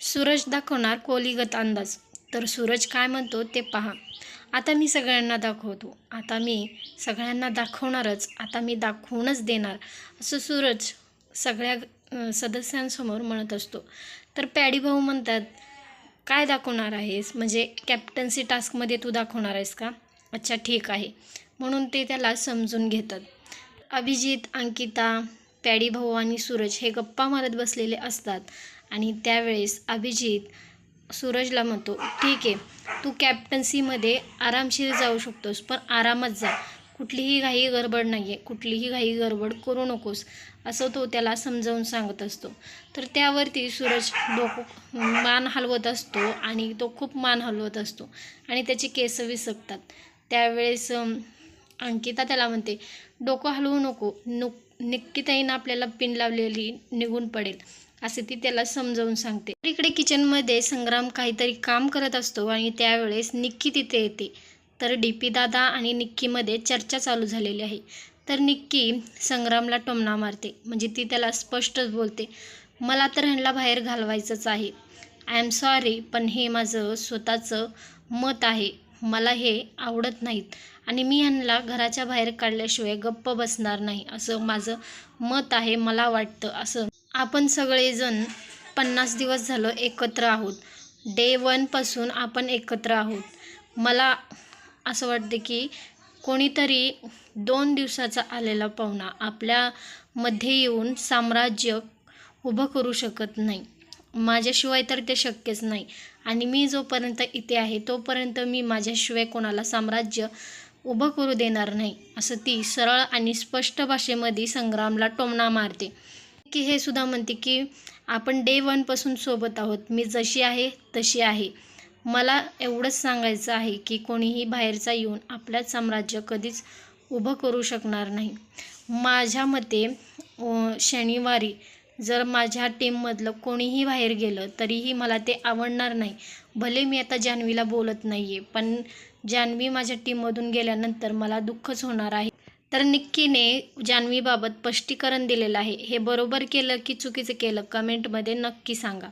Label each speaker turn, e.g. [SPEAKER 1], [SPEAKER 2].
[SPEAKER 1] सूरज दाखवणार कोलीगत अंदाज. तर सूरज काय म्हणतो ते पहा. आता मी सगळ्यांना दाखवतो. आता मी सगळ्यांना दाखवणारच. आता मी दाखवूनच देणार. असं सूरज सगळ्या सदस्यांसमोर म्हणत असतो. तर पॅडी भाऊ म्हणतात काय दाखवणार आहेस? म्हणजे कॅप्टन्सी टास्कमध्ये तू दाखवणार आहेस का? अच्छा ठीक आहे. म्हणून ते त्याला समजून घेतात. अभिजित अंकिता पॅडी भाऊ आणि सूरज हे गप्पा मारत बसलेले असतात. आणि त्यावेळेस अभिजित सूरजला म्हणतो ठीक आहे तू कॅप्टन्सीमध्ये आरामशीर जाऊ शकतोस पण आरामात जा. कुठलीही घाई गडबड नाही आहे कुठलीही घाई गडबड करू नकोस असं तो त्याला समजावून सांगत असतो. तर त्यावरती सूरज डोकं मान हलवत असतो आणि तो खूप मान हलवत असतो आणि त्याचे केस विसकतात त्यावेळेस अंकिता त्याला म्हणते डोकं हलवू नको. नुक निक्कीताईनं आपल्याला पिन लावलेली निघून पडेल असे ती त्याला समजावून सांगते. तर इकडे किचनमध्ये संग्राम काहीतरी काम करत असतो आणि त्यावेळेस निक्की तिथे येते. तर डी पी दादा आणि निक्कीमध्ये चर्चा चालू झालेली आहे. तर निक्की संग्रामला टोमणा मारते. म्हणजे ती त्याला स्पष्टच बोलते मला तर ह्यांना बाहेर घालवायचंच आहे. आय एम सॉरी पण हे माझं स्वतःचं मत आहे. मला हे आवडत नाहीत. आणि मी ह्यांना घराच्या बाहेर काढल्याशिवाय गप्प बसणार नाही असं माझं मत आहे मला वाटतं असं. आपण सगळेजण पन्नास दिवस झालं एकत्र आहोत. डे वनपासून आपण एकत्र आहोत. मला असं वाटतं की कोणीतरी दोन दिवसाचा आलेला पाहुणा आपल्यामध्ये येऊन साम्राज्य उभं करू शकत नाही. माझ्याशिवाय तर ते शक्यच नाही. आणि मी जोपर्यंत इथे आहे तोपर्यंत मी माझ्याशिवाय कोणाला साम्राज्य उभं करू देणार नाही असं ती सरळ आणि स्पष्ट भाषेमध्ये संग्रामला टोमणा मारते. की हे सुद्धा म्हणते की आपण डे वनपासून सोबत आहोत. मी जशी आहे तशी आहे. मला एवढंच सांगायचं आहे की कोणीही बाहेरचा येऊन आपल्याच साम्राज्य कधीच उभं करू शकणार नाही. माझ्या मते शनिवारी जर माझ्या टीममधलं कोणीही बाहेर गेलं तरीही मला ते आवडणार नाही. भले मी आता जान्हवीला बोलत नाही आहे पण जान्हवी माझ्या टीममधून गेल्यानंतर मला दुःखच होणार आहे. तर निक्कीने जान्हवीबाबत स्पष्टीकरण दिलेलं आहे. हे बरोबर केलं की चुकीचं केलं कमेंटमध्ये नक्की सांगा.